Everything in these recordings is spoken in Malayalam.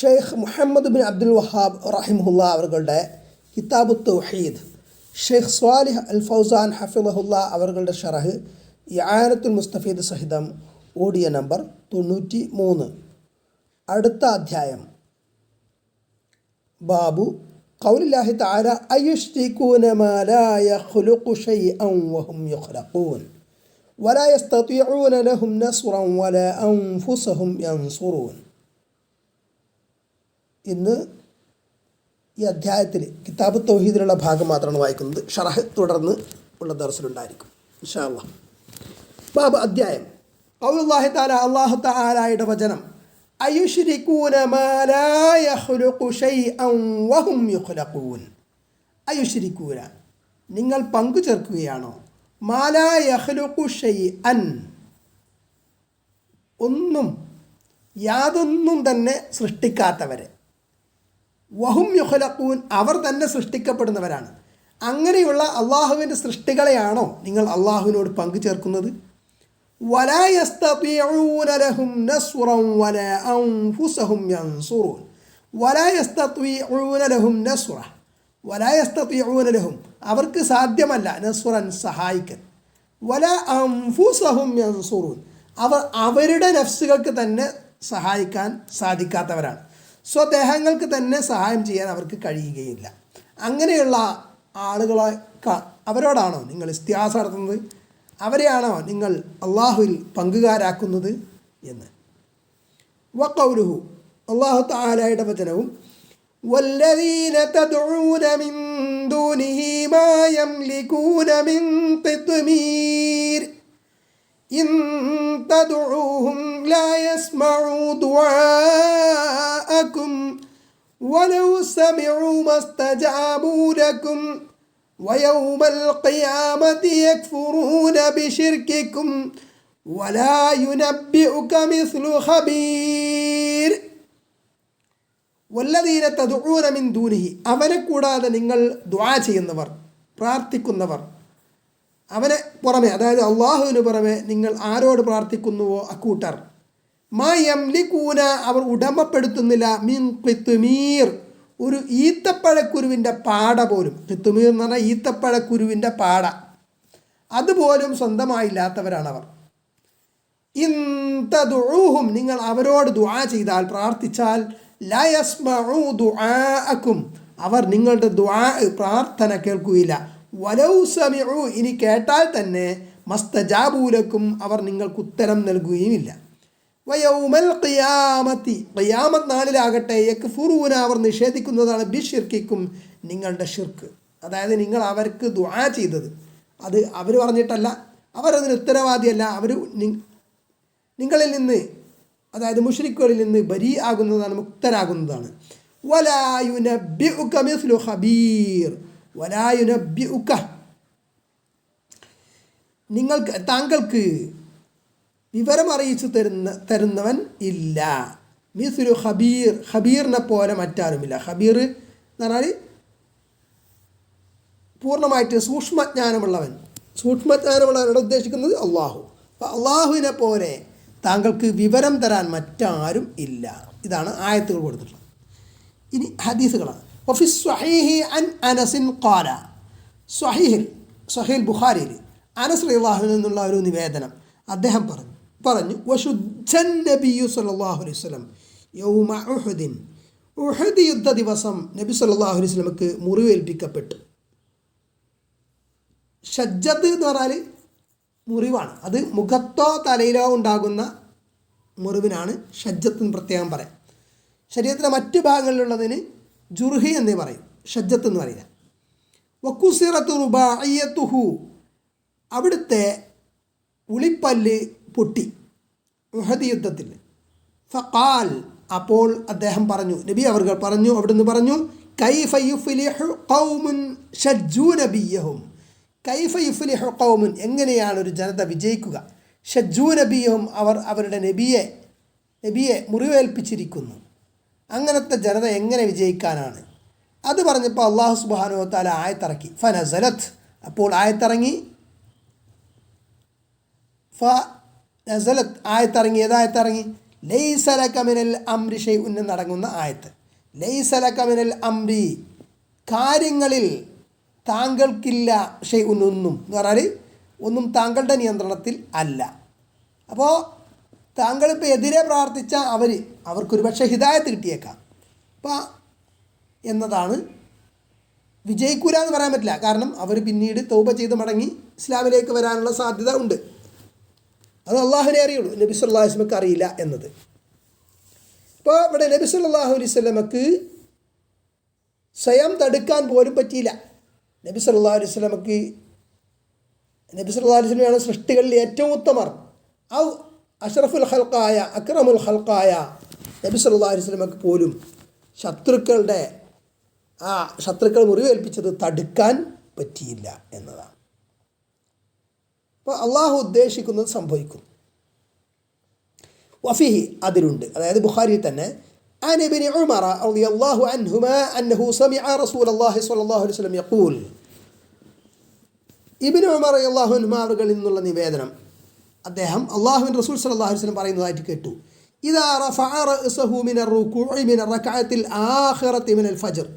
Sheikh Muhammad bin Abdul Wahhab റഹിമുല്ല അവരുടെ കിതാബു തൗഹീദ് ഷെയ്ഖ് സ്വാലിഹ് അൽ ഫൗസാൻ ഹഫിളഹുല്ല അവരുടെ ഷറഹ് യാനത്തുൽ മുസ്തഫീദ് സഹിതം ഓഡിയോ നമ്പർ തൊണ്ണൂറ്റി മൂന്ന് അടുത്ത അധ്യായം ബാബു കൗലില്ലാഹി താര അയുഷ്രിക്കൂന മാ ലാ യഖ്ലുഖു ശൈഅൻ വഹും യഖ്ലഖൂൻ ولا يستطيعون لهم نصرا ولا أنفسهم ينصرون ഇന്ന് ഈ അധ്യായത്തിൽ കിതാബ് തൗഹീദിലുള്ള ഭാഗം മാത്രമാണ് വായിക്കുന്നത്. ഷറഹ് തുടർന്ന് ഉള്ള ദർസിലുണ്ടായിരിക്കും. ഇൻഷാ അല്ലാ ബാബ് അധ്യായം. അള്ളാഹു താല അള്ളാഹു താലായുടെ വചനം. അയുഷ്രിക്കൂന നിങ്ങൾ പങ്കു ചേർക്കുകയാണോ? യഖ്ലുഖു ഒന്നും യാതൊന്നും തന്നെ സൃഷ്ടിക്കാത്തവരെ. വഹും യുഹലക്കൂൻ അവർ തന്നെ സൃഷ്ടിക്കപ്പെടുന്നവരാണ്. അങ്ങനെയുള്ള അള്ളാഹുവിന്റെ സൃഷ്ടികളെയാണോ നിങ്ങൾ അള്ളാഹുവിനോട് പങ്കു ചേർക്കുന്നത് അവർക്ക് സാധ്യമല്ല നസുറൻ സഹായിക്കൻ വല അംഫുസഹും യൻസൂറൂൻ അവർ അവരുടെ നഫ്സുകൾക്ക് തന്നെ സഹായിക്കാൻ സാധിക്കാത്തവരാണ്. സ്വദേഹങ്ങൾക്ക് തന്നെ സഹായം ചെയ്യാൻ അവർക്ക് കഴിയുകയില്ല അങ്ങനെയുള്ള ആളുകളെ ക- അവരോടാണോ നിങ്ങൾ ഇസ്തിഹാസം നടത്തുന്നത് അവരെയാണോ നിങ്ങൾ അള്ളാഹുവിൽ പങ്കുകാരാക്കുന്നത് എന്ന് വക്കൗലുഹു അള്ളാഹു താലായുടെ വചനവും والذين تدعون من دونه ما يملكون من قطمير إن تدعوهم لا يسمعوا دعاءكم ولو سمعوا ما استجابوا لكم ويوم القيامة يكفرون بشرككم ولا ينبئك مثل خبير വല്ലതീന തതുഊന മിൻ ദൂനിഹി അവനെ കൂടാതെ നിങ്ങൾ ദ്വാ ചെയ്യുന്നവർ പ്രാർത്ഥിക്കുന്നവർ അവനെ പുറമെ അതായത് അള്ളാഹുവിന് പുറമെ നിങ്ങൾ ആരോട് പ്രാർത്ഥിക്കുന്നുവോ? അക്കൂട്ടർ മാ യംലിക്കൂന അവർ ഉടമപ്പെടുത്തുന്നില്ല. മിൻ കിത്തുമീർ ഒരു ഈത്തപ്പഴക്കുരുവിന്റെ പാട പോലും. കിത്തുമീർ എന്ന് പറഞ്ഞാൽ ഈത്തപ്പഴക്കുരുവിന്റെ പാട. അതുപോലും സ്വന്തമായില്ലാത്തവരാണവർ. ഇന്തദുഹും നിങ്ങൾ അവരോട് ദുആ ചെയ്താൽ പ്രാർത്ഥിച്ചാൽ ലയസ്മു ദുആക്കും അവർ നിങ്ങളുടെ ദുആ പ്രാർത്ഥന കേൾക്കുകയില്ല. വലൗ സമിഉ ഇനി കേട്ടാൽ തന്നെ മസ്തജാബൂലക്കും അവർ നിങ്ങൾക്ക് ഉത്തരം നൽകുകയുമില്ല. വയൗമൽ ഖിയാമത്തി ഖിയാമത്ത് നാളിലാകട്ടെ യക്ഫുറൂന അവർ നിഷേധിക്കുന്നതാണ് ബിഷിർക്കിക്കും നിങ്ങളുടെ ഷിർക്ക് അതായത് നിങ്ങൾ അവർക്ക് ദുആ ചെയ്തത്. അത് അവർ പറഞ്ഞിട്ടല്ല അവരതിന് ഉത്തരവാദിയല്ല അവർ നിങ്ങളിൽ നിന്ന് അതായത് മുഷ്രിക്കുകളിൽ നിന്ന് ബരി ആകുന്നതാണ് മുക്തരാകുന്നതാണ്. കമിസ്ലു മിസ്ലു വലായുനബ്ബിഉക. നിങ്ങൾക്ക് താങ്കൾക്ക് വിവരം അറിയിച്ചു തരുന്ന തരുന്നവൻ ഇല്ല. മീസുരു ഹബീർ ഹബീറിനെ പോലെ മറ്റാരുമില്ല. ഹബീർ എന്ന് പറഞ്ഞാൽ പൂർണമായിട്ട് സൂക്ഷ്മജ്ഞാനമുള്ളവൻ. സൂക്ഷ്മജ്ഞാനമുള്ളവനോട് ഉദ്ദേശിക്കുന്നത്? അള്ളാഹു. അപ്പോൾ അള്ളാഹുവിനെ പോലെ താങ്കൾക്ക് വിവരം തരാൻ മറ്റാരും ഇല്ല. ഇതാണ് ആയത്തുകൾ കൊടുത്തിട്ടുള്ളത്. ഇനി ഹദീസുകളാണ്. ഒഫി സ്വഹീഹി അൻ അനസിൻ ഖാല സ്വഹീഹിൽ സ്വഹീൽ ബുഖാരിയിൽ അനസ് റളിയല്ലാഹു നിന്നുള്ള ഒരു നിവേദനം. അദ്ദേഹം പറഞ്ഞു. പറഞ്ഞു വശുദ്ധൻ നബിയു സല്ലല്ലാഹു അലൈഹി വസല്ലം യൗമ ഉഹുദിൻ ഉഹദ് യുദ്ധ ദിവസം നബി സല്ലല്ലാഹു അലൈഹി വസല്ലമക്ക് മുറിവേൽപ്പിക്കപ്പെട്ടു. ഷജ്ജത്ത് എന്ന് പറഞ്ഞാൽ മുറിവാണ്. അത് മുഖത്തോ തലയിലോ ഉണ്ടാകുന്ന മുറിവിനാണ് ഷജ്ജത്ത് എന്ന് പ്രത്യേകം പറയാം. ശരീരത്തിലെ മറ്റ് ഭാഗങ്ങളിലുള്ളതിന് ജുർഹി എന്നേ പറയും ഷജ്ജത്ത് എന്ന് പറയില്ല വക്കുസിറത്തു റുബായത്തുഹു അവിടുത്തെ ഉളിപ്പല്ല് പൊട്ടി ഉഹദ് യുദ്ധത്തിൽ. ഫഖാൽ അപ്പോൾ അദ്ദേഹം പറഞ്ഞു നബി അവർ പറഞ്ഞു അവിടുന്ന് പറഞ്ഞു കൈഫ യുഫ്ലിഹു ഖൗമുൻ ഷജ്ജു നബിയഹും. കൈഫ യുഫ്ലിഹു ഖൗമുൻ എങ്ങനെയാണ് ഒരു ജനത വിജയിക്കുക? ഷജ്ജു നബിയഹും അവർ അവരുടെ നബിയെ നബിയെ മുറിവേൽപ്പിച്ചിരിക്കുന്നു. അങ്ങനത്തെ ജനത എങ്ങനെ വിജയിക്കാനാണ്? അത് പറഞ്ഞപ്പോൾ അള്ളാഹു സുബാനു താല ആയത്തിറക്കി. ഫനസലത്ത്. അപ്പോൾ ആയത്തിറങ്ങി. ഫ നസലത്ത്. ആയത്തിറങ്ങി. ഏതായത്തിറങ്ങി? ലൈസല കമിനൽ അംരി ഷെയ്ഉന്ന നടങ്ങുന്ന ആയത്ത്. ലൈസല കമിനൽ അംരി. കാര്യങ്ങളിൽ താങ്കൾക്കില്ല ഷെയ് ഉന്നൊന്നും എന്ന് പറഞ്ഞാൽ ഒന്നും താങ്കളുടെ നിയന്ത്രണത്തിൽ അല്ല. അപ്പോൾ താങ്കളിപ്പോൾ എതിരെ പ്രാർത്ഥിച്ച അവർ അവർക്കൊരു പക്ഷേ ഹിദായത്ത് കിട്ടിയേക്കാം. അപ്പോൾ എന്നതാണ് വിജയിക്കൂല എന്ന് പറയാൻ പറ്റില്ല. കാരണം അവർ പിന്നീട് തൗബ ചെയ്ത് മടങ്ങി ഇസ്ലാമിലേക്ക് വരാനുള്ള സാധ്യത ഉണ്ട്. അത് അള്ളാഹുവിനെ അറിയുള്ളൂ. നബി സല്ലാ വസ്ലമക്ക് അറിയില്ല എന്നത്. ഇപ്പോൾ ഇവിടെ നബി സല്ലാഹു അലൈഹി സ്വലമക്ക് സ്വയം തടുക്കാൻ പോലും പറ്റിയില്ല. നബി സല്ലാ അലൈഹി സ്വലമക്ക് നബി സല്ലാ അലൈഹി സ്വലമാണ് സൃഷ്ടികളിൽ ഏറ്റവും ഉത്തമർ. ഔ അഷ്റഫുൽ ഹൽക്കായ അക്രമുൽ ഹൽക്കായ നബി സല്ലാ അലൈഹി സ്വലമക്ക് പോലും ശത്രുക്കളുടെ ആ ശത്രുക്കൾ മുറിവേൽപ്പിച്ചത് തടുക്കാൻ പറ്റിയില്ല എന്നതാണ് അപ്പോൾ അള്ളാഹു ഉദ്ദേശിക്കുന്നത് സംഭവിക്കും വഫിഹി അതിലുണ്ട് അതായത് ബുഖാരി തന്നെ عن ابن عمر رضي الله عنهما أنه سمع رسول الله صلى الله عليه وسلم يقول ഇബിന് ഉമർ അള്ളാഹു അനുമാറുകളിൽ നിന്നുള്ള നിവേദനം അദ്ദേഹം അള്ളാഹുവിൻ റസൂൽ സല്ലാഹു വസ്ലം പറയുന്നതായിട്ട് കേട്ടു. ഇതാ മിനൽ ഫജർ.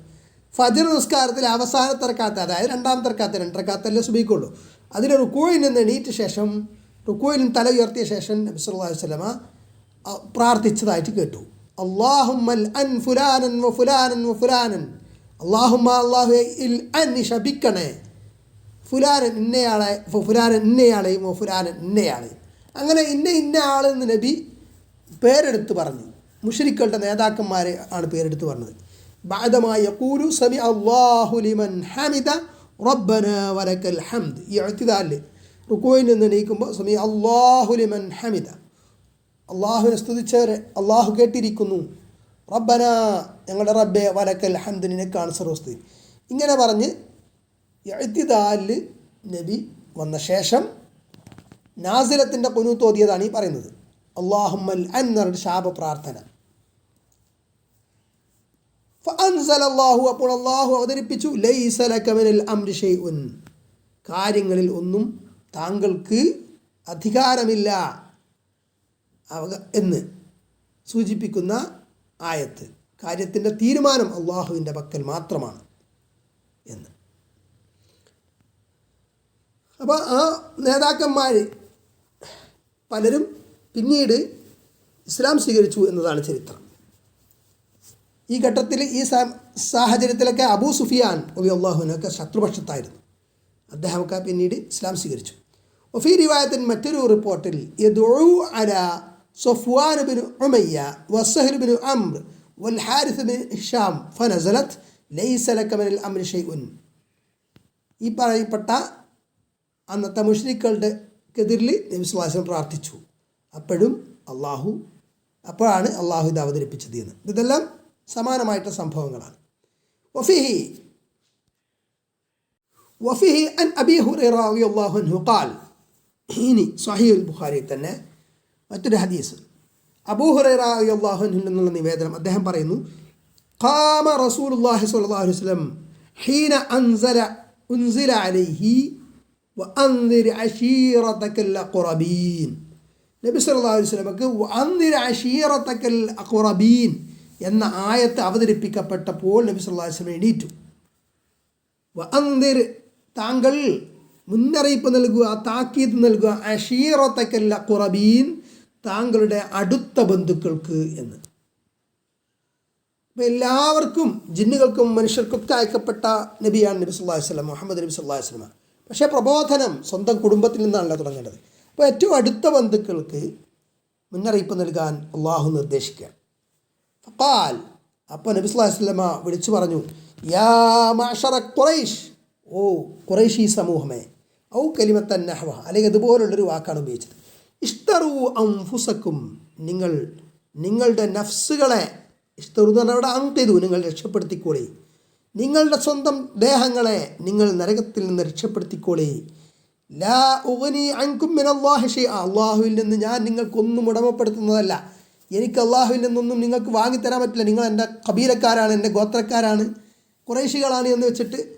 ഫജർ നിസ്കാരത്തിൽ അവസാനത്തെ റക്കാത്ത അതായത് രണ്ടാമത്തെ റക്കാത്ത രണ്ട് റക്കാത്തല്ലേ സുബിക്കുള്ളൂ. അതിന് റുക്കോയിൽ നിന്ന് എണീറ്റ ശേഷം റുക്കോയിൽ തല ഉയർത്തിയ ശേഷം നബി സല്ലല്ലാഹു അലൈഹി വസല്ലമ പ്രാർത്ഥിച്ചതായിട്ട് കേട്ടു. അള്ളാഹുമ്മൽ അൻ ഫുലാനൻ വ ഫുലാനൻ വ ഫുലാനൻ. അള്ളാഹു ഇൽ അൻ ഫുലാനൻ ഇന്നയാളെ ഫുലാനൻ ഇന്നയാളെയും ഫുലാരൻ ഇന്നയാളെയും. അങ്ങനെ ഇന്ന ഇന്ന ആളെന്ന് നബി പേരെടുത്ത് പറഞ്ഞു. മുഷരിക്കളുടെ നേതാക്കന്മാരെ ആണ് പേരെടുത്ത് പറഞ്ഞത്. ബാദമായ കൂരു സമി ലിമൻ ഹമിദ റബ്ബന വലക്കൽ ഹംദ്. ഈ എഴുത്തിതാൽ റുക്കോയിൽ നിന്ന് എണീക്കുമ്പോൾ സമി അള്ളാഹു ലിമൻ ഹമിദ. അള്ളാഹുവിനെ സ്തുതിച്ചവരെ അള്ളാഹു കേട്ടിരിക്കുന്നു. റബ്ബന ഞങ്ങളുടെ റബ്ബെ വലക്കൽ ഹംദ് നിനക്കാണ് സർവസ്തുതി ഇങ്ങനെ പറഞ്ഞ് എഴുത്തിതാലിൽ നബി വന്ന ശേഷം നാസിലത്തിന്റെ കുനൂത്ത് ഓതിയതാണ് ഈ പറയുന്നത്. അള്ളാഹുമ്മൽ അന്നറുടെ ശാപ പ്രാർത്ഥന. ഫഅൻസല അല്ലാഹു അപ്പോൾ അള്ളാഹു അവതരിപ്പിച്ചു ലൈസ ലക ഉൻ കാര്യങ്ങളിൽ ഒന്നും താങ്കൾക്ക് അധികാരമില്ല എന്ന് സൂചിപ്പിക്കുന്ന ആയത്ത്. കാര്യത്തിന്റെ തീരുമാനം അള്ളാഹുവിന്റെ പക്കൽ മാത്രമാണ് എന്ന്. അപ്പോൾ ആ നേതാക്കന്മാർ പലരും പിന്നീട് ഇസ്ലാം സ്വീകരിച്ചു എന്നതാണ് ചരിത്രം. ഈ ഘട്ടത്തിൽ ഈ സാഹചര്യത്തിലൊക്കെ അബൂ സുഫിയാൻ ഒബി അള്ളാഹുവിനൊക്കെ ശത്രുപക്ഷത്തായിരുന്നു. അദ്ദേഹമൊക്കെ പിന്നീട് ഇസ്ലാം സ്വീകരിച്ചു. ഒഫി റിവായത്തിൻ മറ്റൊരു റിപ്പോർട്ടിൽ അല ഉമയ്യ അംർ ബിൻ ഈ പറയപ്പെട്ട അന്നത്തെ മുഷ്രിക്കളുടെ എതിരിൽ നബി പ്രാർത്ഥിച്ചു. അപ്പോഴും അള്ളാഹു അപ്പോഴാണ് അള്ളാഹു ഇത് അവതരിപ്പിച്ചത് എന്ന്. ഇതെല്ലാം സമാനമായിട്ടുള്ള സംഭവങ്ങളാണ്. വഫിഹി വഫിഹി അൻ അബി ഹുറൈറ റളിയല്ലാഹു അൻഹു ഖാൽ. ഇനി ബുഖാരി തന്നെ മറ്റൊരു ഹദീസ്. അബൂ ഹുറൈറ റളിയല്ലാഹു അൻഹു എന്നുള്ള നിവേദനം അദ്ദേഹം പറയുന്നു ഖാമ സ്വല്ലല്ലാഹു അലൈഹി വസല്ലം ഹീന അൻസല ഉൻസില അലൈഹി നബി അലൈഹി എന്ന ആയത്ത് അവതരിപ്പിക്കപ്പെട്ടപ്പോൾ നബി സല്ലല്ലാഹു എണീറ്റു. താങ്കൾ മുന്നറിയിപ്പ് നൽകുക താക്കീത് നൽകുക അഷീറത്തക്കല്ല കുറബീൻ താങ്കളുടെ അടുത്ത ബന്ധുക്കൾക്ക് എന്ന്. അപ്പോൾ എല്ലാവർക്കും ജിന്നുകൾക്കും മനുഷ്യർക്കൊക്കെ അയക്കപ്പെട്ട നബിയാണ് നബി വസല്ലം മുഹമ്മദ് നബി അലൈഹി വസല്ലം പക്ഷേ പ്രബോധനം സ്വന്തം കുടുംബത്തിൽ നിന്നാണല്ലോ തുടങ്ങേണ്ടത്. അപ്പോൾ ഏറ്റവും അടുത്ത ബന്ധുക്കൾക്ക് മുന്നറിയിപ്പ് നൽകാൻ അള്ളാഹു നിർദ്ദേശിക്കുക. ഫക്കാൽ അപ്പോൾ നബി സ്വലാസ്ലമ വിളിച്ചു പറഞ്ഞു യാ മാഷറ ഓ ഖുറൈഷി സമൂഹമേ. ഔ കലിമത്തൻ നഹ്വ അല്ലെങ്കിൽ ഇതുപോലുള്ളൊരു വാക്കാണ് ഉപയോഗിച്ചത്. ഇഷ്ടറു അംഫുസക്കും നിങ്ങൾ നിങ്ങളുടെ നഫ്സുകളെ ഇഷ്ടറു എന്ന് പറഞ്ഞാൽ അവിടെ അങ്കിതു നിങ്ങൾ രക്ഷപ്പെടുത്തിക്കോളി. നിങ്ങളുടെ സ്വന്തം ദേഹങ്ങളെ നിങ്ങൾ നരകത്തിൽ നിന്ന് രക്ഷപ്പെടുത്തിക്കോളേ. ലാ ഉവനി അൻകും അള്ളാഹുവിൽ നിന്ന് ഞാൻ നിങ്ങൾക്കൊന്നും ഉടമപ്പെടുത്തുന്നതല്ല. എനിക്ക് അള്ളാഹുവിൽ നിന്നൊന്നും നിങ്ങൾക്ക് വാങ്ങിത്തരാൻ പറ്റില്ല. നിങ്ങൾ എന്റെ കബീലക്കാരാണ് എന്റെ ഗോത്രക്കാരാണ്. കുറേശികളാണ് എന്ന് വെച്ചിട്ട്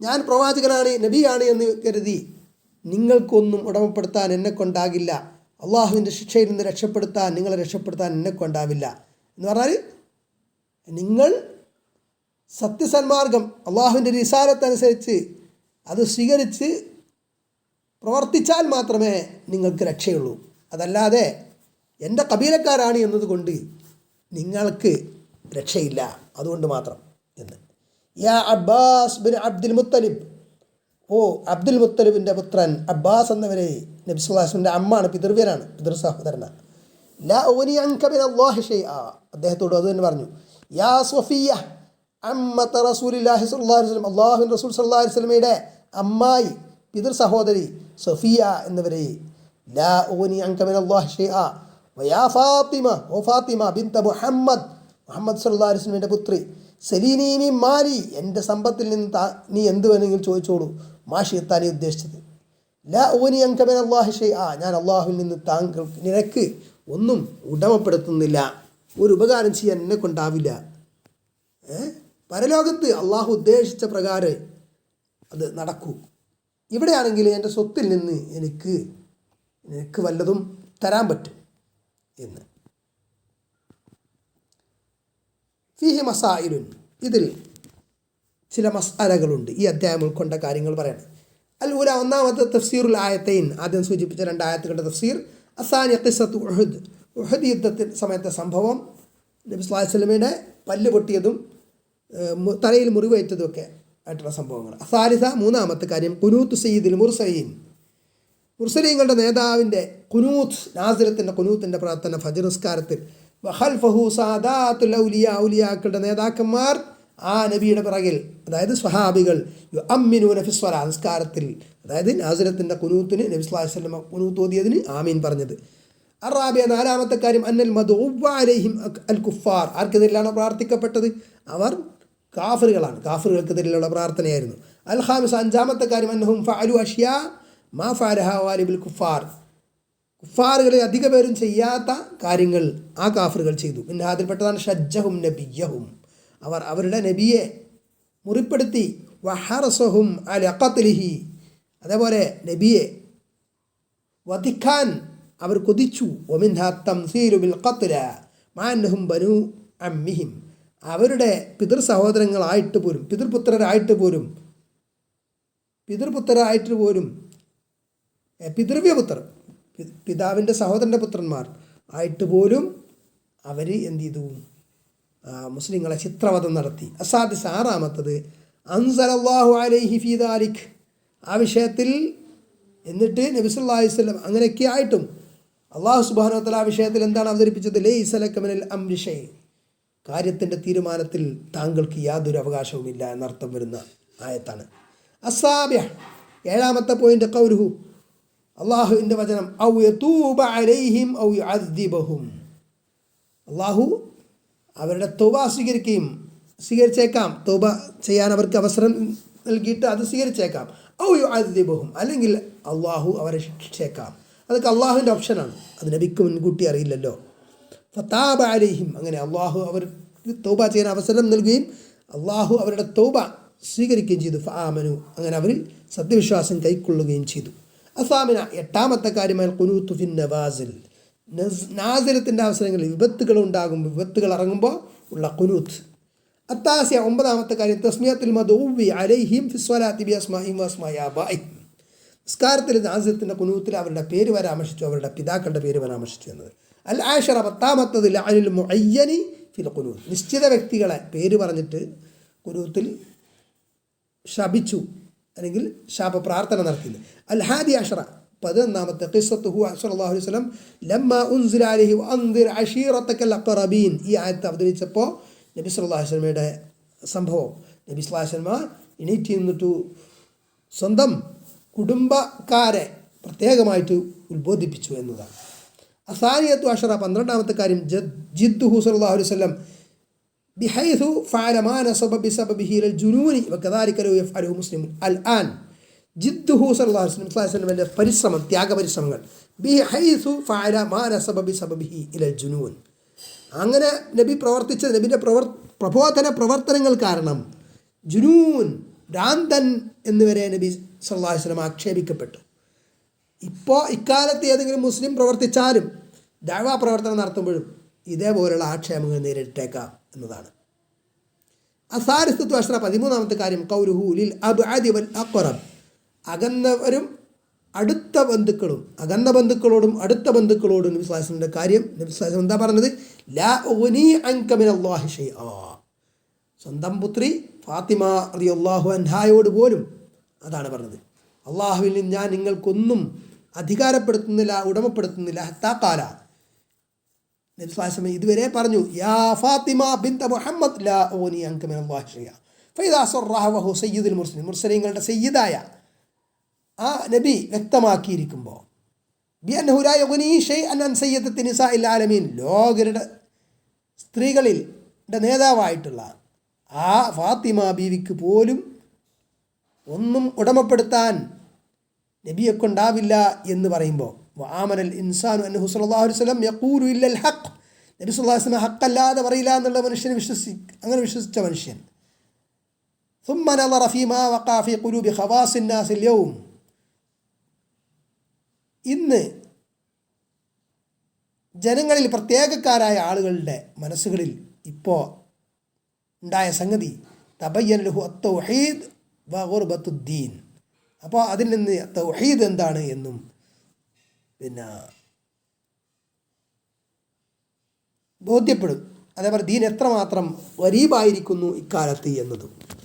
ഞാൻ പ്രവാചകനാണ് നബിയാണ് എന്ന് കരുതി നിങ്ങൾക്കൊന്നും ഉടമപ്പെടുത്താൻ എന്നെ കൊണ്ടാകില്ല. അള്ളാഹുവിന്റെ ശിക്ഷയിൽ നിന്ന് രക്ഷപ്പെടുത്താൻ നിങ്ങളെ രക്ഷപ്പെടുത്താൻ എന്നെ കൊണ്ടാവില്ല. എന്ന് പറഞ്ഞാൽ നിങ്ങൾ സത്യസന്മാർഗം അള്ളാഹുവിന്റെ നിസാരത്തനുസരിച്ച് അത് സ്വീകരിച്ച് പ്രവർത്തിച്ചാൽ മാത്രമേ നിങ്ങൾക്ക് രക്ഷയുള്ളൂ. അതല്ലാതെ എന്റെ കബീലക്കാരാണ് എന്നതുകൊണ്ട് നിങ്ങൾക്ക് രക്ഷയില്ല. അതുകൊണ്ട് മാത്രം എന്ന്. യാ അബ്ബാസ് ബിൻ അബ്ദുൽ മുത്തലിബ്. ഓ അബ്ദുൽ മുത്തലിബിന്റെ പുത്രൻ അബ്ബാസ് എന്നവരെ നബി സുല്ലാസ്മിന്റെ അമ്മാണ് പിതൃവ്യനാണ് പിതൃ സഹോദരനാണ് ലാ ഓനി അങ്കബിൻ അള്ളാഹിഷേ ആ അദ്ദേഹത്തോട് അത് തന്നെ പറഞ്ഞു. യാ സ്വഫിയ അമ്മത്ത റസൂലില്ലാഹി സ്വല്ലല്ലാഹു അലൈഹി വസല്ലം അള്ളാഹുവിൻ റസൂൽ സല്ലാ അലൈഹി വസല്ലമയുടെ അമ്മായി പിതൃ സഹോദരി സഫിയ എന്നിവരെ ലാ ഓനി അങ്കബിൻ അള്ളാഹി ഷെയ്ആ വയാ ഫാത്തിമ ഓ ഫാത്തിമ ബിന്ത മുഹമ്മദ് മുഹമ്മദ് സല്ലാ വസല്ലമയുടെ പുത്രി സലീനീമി മാലി എന്റെ സമ്പത്തിൽ നിന്ന് താ നീ എന്ത് വേണമെങ്കിലും ചോദിച്ചോളൂ. മാഷിയെത്താൻ നീ ഉദ്ദേശിച്ചത്. ലാ ഓനി അങ്കമൻ അള്ളാഹി ഷെയ് ആ ഞാൻ അള്ളാഹുവിൽ നിന്ന് താങ്കൾ നിനക്ക് ഒന്നും ഉടമപ്പെടുത്തുന്നില്ല. ഒരു ഉപകാരം ചെയ്യാൻ എന്നെ കൊണ്ടാവില്ല. പരലോകത്ത് അള്ളാഹു ഉദ്ദേശിച്ച പ്രകാരം അത് നടക്കൂ. ഇവിടെയാണെങ്കിൽ എന്റെ സ്വത്തിൽ നിന്ന് എനിക്ക് എനിക്ക് വല്ലതും തരാൻ പറ്റും എന്ന്. ഫിഹി മസായിലുൻ. ഇതിൽ ചില മസാലകളുണ്ട്. ഈ അധ്യായം ഉൾക്കൊണ്ട കാര്യങ്ങൾ പറയണം. അൽ ഊല ഒന്നാമത്തെ തഫ്സീറുൽ ആയത്തൈൻ. ആദ്യം സൂചിപ്പിച്ച രണ്ട് ആയത്തുകളുടെ തഫ്സീർ. അസാനി അത്തിസത്ത് ഉഹദ്. ഉഹദ് യുദ്ധത്തിൽ സമയത്തെ സംഭവം. നബി വസല്ലമയുടെ പല്ല് പൊട്ടിയതും തലയിൽ മുറിവേറ്റതുമൊക്കെ ആയിട്ടുള്ള സംഭവങ്ങൾ. സാലിസ മൂന്നാമത്തെ കാര്യം കുനൂത്ത് സയ്യിദിൽ മുർസലീൻ. മുർസലീങ്ങളുടെ നേതാവിന്റെ കുനൂത്ത് നാസിരത്തിന്റെ കുനൂത്തിന്റെ പ്രാർത്ഥന ഫജർ ഔലിയ ഔലിയാക്കളുടെ നേതാക്കന്മാർ ആ നബിയുടെ പിറകിൽ അതായത് സ്വഹാബികൾ യു നിസ്കാരത്തിൽ അതായത് നാസിരത്തിന്റെ കുനൂത്തിന് നബി വസല്ലം കുനൂത്ത് ഓതിയതിന് ആമീൻ പറഞ്ഞത്. അറാബിയ നാലാമത്തെ കാര്യം അന്നൽ മധു അൽ കുഫാർ ആർക്കെതിരിലാണ് പ്രാർത്ഥിക്കപ്പെട്ടത്? അവർ കാഫറുകളാണ്. കാഫറുകൾക്കെതിരെയുള്ള പ്രാർത്ഥനയായിരുന്നു. അൽ ഖാമിസ് അഞ്ചാമത്തെ കാര്യം അന്നഹും ഫഅലു അഷ്യ മാ ഫാരഹാലിബിൾ കുഫാർ. കുഫാറുകളെ അധിക പേരും ചെയ്യാത്ത കാര്യങ്ങൾ ആ കാഫറുകൾ ചെയ്തു. പിന്നെ അതിൽപ്പെട്ടതാണ് ഷജ്ജഹും നബിയഹും. അവർ അവരുടെ നബിയെ മുറിപ്പെടുത്തി. വഹറസഹും അൽ അക്കത്തലിഹി അതേപോലെ നബിയെ വധിക്കാൻ അവർ കൊതിച്ചു. ഒമിൻഹ തംസീലു ബിൽ ഖത്ല മാന്നഹും ബനു അമ്മിഹിം. അവരുടെ പിതൃ സഹോദരങ്ങളായിട്ട് പോലും പിതൃപുത്രരായിട്ട് പോലും പിതൃപുത്രരായിട്ട് പോലും പിതൃവ്യപുത്രർ പിതാവിന്റെ സഹോദരന്റെ പുത്രന്മാർ ആയിട്ട് പോലും അവർ എന്ത് ചെയ്തു? മുസ്ലിങ്ങളെ ചിത്രവധം നടത്തി. അസാദിസ് ആറാമത്തത്. അൻസലല്ലാഹു അലൈഹി ഫീദാലിഖ് ആ വിഷയത്തിൽ എന്നിട്ട് നബിസുല്ലാ അങ്ങനെയൊക്കെ ആയിട്ടും അള്ളാഹു സുബാനോത്തല ആ വിഷയത്തിൽ എന്താണ് അവതരിപ്പിച്ചത്? ലേ ഇസലക്കമനിൽ അംരിഷേ കാര്യത്തിന്റെ തീരുമാനത്തിൽ താങ്കൾക്ക് യാതൊരു അവകാശവുമില്ല എന്നർത്ഥം വരുന്ന ആയത്താണ്. അസാബ്യ ഏഴാമത്തെ പോയിന്റ് കൗരുഹു അള്ളാഹുവിന്റെ വചനം ഔ അലൈഹിം ഔ അള്ളാഹു അവരുടെ തൗബ സ്വീകരിക്കുകയും സ്വീകരിച്ചേക്കാം. തൗബ ചെയ്യാൻ അവർക്ക് അവസരം നൽകിയിട്ട് അത് സ്വീകരിച്ചേക്കാം. ഔ യുഅദ്ദിബഹും. അല്ലെങ്കിൽ അള്ളാഹു അവരെ ശിക്ഷിച്ചേക്കാം. അതൊക്കെ അള്ളാഹുവിന്റെ ഓപ്ഷനാണ് അത് നബിക്ക് മുൻകൂട്ടി അറിയില്ലല്ലോ. ഫത്താബ അലിഹിം. അങ്ങനെ അള്ളാഹു അവർ തൗബ ചെയ്യാൻ അവസരം നൽകുകയും അള്ളാഹു അവരുടെ തൗബ സ്വീകരിക്കുകയും ചെയ്തു. ഫാമനു. അങ്ങനെ അവർ സത്യവിശ്വാസം കൈക്കൊള്ളുകയും ചെയ്തു. അസാമിന. എട്ടാമത്തെ കാര്യമായ കുനൂത്തു ഫിൻ നവാസിൽ. നാസിലത്തിന്റെ അവസരങ്ങളിൽ വിപത്തുകൾ ഉണ്ടാകുമ്പോൾ വിപത്തുകൾ ഇറങ്ങുമ്പോൾ ഉള്ള കുനൂത്ത് അത്താസിയ ഒമ്പതാമത്തെ കാര്യം തസ്മിയത്തിൽ മദൂവി അലൈഹിം ഫിസ്വലാത്തി ബി അസ്മാഹിം നിസ്കാരത്തിൽ നാസിലത്തിന്റെ കുനൂത്തിൽ അവരുടെ പേര് പരാമർശിച്ചു. അവരുടെ പിതാക്കളുടെ പേര് പരാമർശിച്ചു എന്നത്. അൽ ആഷറ പത്താമത്തത് അനിൽ മുഅയ്യനി ഫിൽ കുനൂത്ത് നിശ്ചിത വ്യക്തികളെ പേര് പറഞ്ഞിട്ട് കുനൂത്തിൽ ശപിച്ചു അല്ലെങ്കിൽ ശാപ പ്രാർത്ഥന നടത്തിയത്. അൽഹാദി അഷറ പതിനൊന്നാമത്തെ ഖിസ്സത്തുഹു സല്ലല്ലാഹു അലൈഹി വസല്ലം ലമ്മ ഉൻസില അലൈഹി വഅൻദിർ അശീറത്തക്കൽ അഖറബീൻ. ഈ ആയത്ത് അവതരിച്ചപ്പോൾ നബി സല്ലല്ലാഹു അലൈഹി വസല്ലമയുടെ സംഭവം നബി സല്ലല്ലാഹു അലൈഹി വസല്ലമ എണീറ്റ് നിന്നിട്ടു സ്വന്തം കുടുംബക്കാരെ പ്രത്യേകമായിട്ട് ഉത്ബോധിപ്പിച്ചു എന്നതാണ്. അസാരിയത്തു അഷറ പന്ത്രണ്ടാമത്തെ കാര്യം ജിദ്ദു ഹുസല്ലാ അലുസല്ലം ബിഹൈസു ഫാലമാന സബബി സബബിഹിൽ ജുനൂനി വകദാലിക്കലു യഫ്അലു മുസ്ലിം അൽ ആൻ ജിദ്ദു ഹുസല്ലാ അലുസല്ലം സ്വലാസ്ലമിന്റെ പരിശ്രമം ത്യാഗപരിശ്രമങ്ങൾ. ബിഹൈസു ഫാലമാന സബബി സബബിഹി ഇലൽ ജുനൂൻ. അങ്ങനെ നബി പ്രവർത്തിച്ച നബിന്റെ പ്രവർ പ്രബോധന പ്രവർത്തനങ്ങൾ കാരണം ജുനൂൻ ഭ്രാന്തൻ എന്നുവരെ നബി സല്ലാഹുസ്ലം ആക്ഷേപിക്കപ്പെട്ടു. ഇപ്പോൾ ഇക്കാലത്ത് ഏതെങ്കിലും മുസ്ലിം പ്രവർത്തിച്ചാലും ദൈവ പ്രവർത്തനം നടത്തുമ്പോഴും ഇതേപോലെയുള്ള ആക്ഷേപങ്ങൾ നേരിട്ടേക്കാം എന്നതാണ്. അസാരിസ്തു അഷ്റ പതിമൂന്നാമത്തെ കാര്യം കൗരുഹു ലിൽ അബ്അദി വൽ അഖറബ് അകന്നവരും അടുത്ത ബന്ധുക്കളും അകന്ന ബന്ധുക്കളോടും അടുത്ത ബന്ധുക്കളോടും നബി കാര്യം നബി സ്വാസം എന്താ പറഞ്ഞത്? ലാ ഒനി അൻക മിനല്ലാഹി ഷൈആ. സ്വന്തം പുത്രി ഫാത്തിമ റളിയല്ലാഹു അൻഹായോട് പോലും അതാണ് പറഞ്ഞത്. അള്ളാഹുവിൽ ഞാൻ നിങ്ങൾക്കൊന്നും അധികാരപ്പെടുത്തുന്നില്ല ഉടമപ്പെടുത്തുന്നില്ല. ഹത്താക്കാല നബി സ്വാസം ഇതുവരെ പറഞ്ഞു യാ ഫാത്തിമ ബിന്ത മുഹമ്മദ് ലാ ഓനി അങ്കമിൻ അള്ളാഹിയ ഫൈദാസുറാഹു സയ്യിദുൽ മുർസലിം മുർസലിങ്ങളുടെ സയ്യിദായ ആ നബി വ്യക്തമാക്കിയിരിക്കുമ്പോൾ ബിഅന്നഹുലായ അൻ സയ്യദത്തി നിസാ ഇൽ ആലമീൻ. ലോകരുടെ സ്ത്രീകളിൽ നേതാവായിട്ടുള്ള ആ ഫാത്തിമ ബീവിക്ക് പോലും ഒന്നും ഉടമപ്പെടുത്താൻ നബിയെ കൊണ്ടാവില്ല എന്ന് പറയുമ്പോൾ വാമനൽ ഇൻസാനു അൻ ഹുസലാഹു വസ്ലം യക്കൂലു ഇല്ലൽ ഹക്ക് നബി സുല്ലാഹു വസ്ലം ഹക്കല്ലാതെ പറയില്ല എന്നുള്ള മനുഷ്യനെ വിശ്വസി അങ്ങനെ വിശ്വസിച്ച മനുഷ്യൻ ثم نظر فيما وقع في قلوب خواص الناس اليوم ഇന്ന് ജനങ്ങളിൽ പ്രത്യേകക്കാരായ ആളുകളുടെ മനസ്സുകളിൽ ഇപ്പോൾ ഉണ്ടായ സംഗതി തബയ്യൻ ലഹു തൗഹീദ് വഗുർബത്തുദ്ദീൻ അപ്പോൾ അതിൽ നിന്ന് തൗഹീദ് എന്താണ് എന്നും പിന്നെ ബോധ്യപ്പെടും. അതേപോലെ ദീൻ എത്രമാത്രം വരീബായിരിക്കുന്നു ഇക്കാലത്ത് എന്നതും.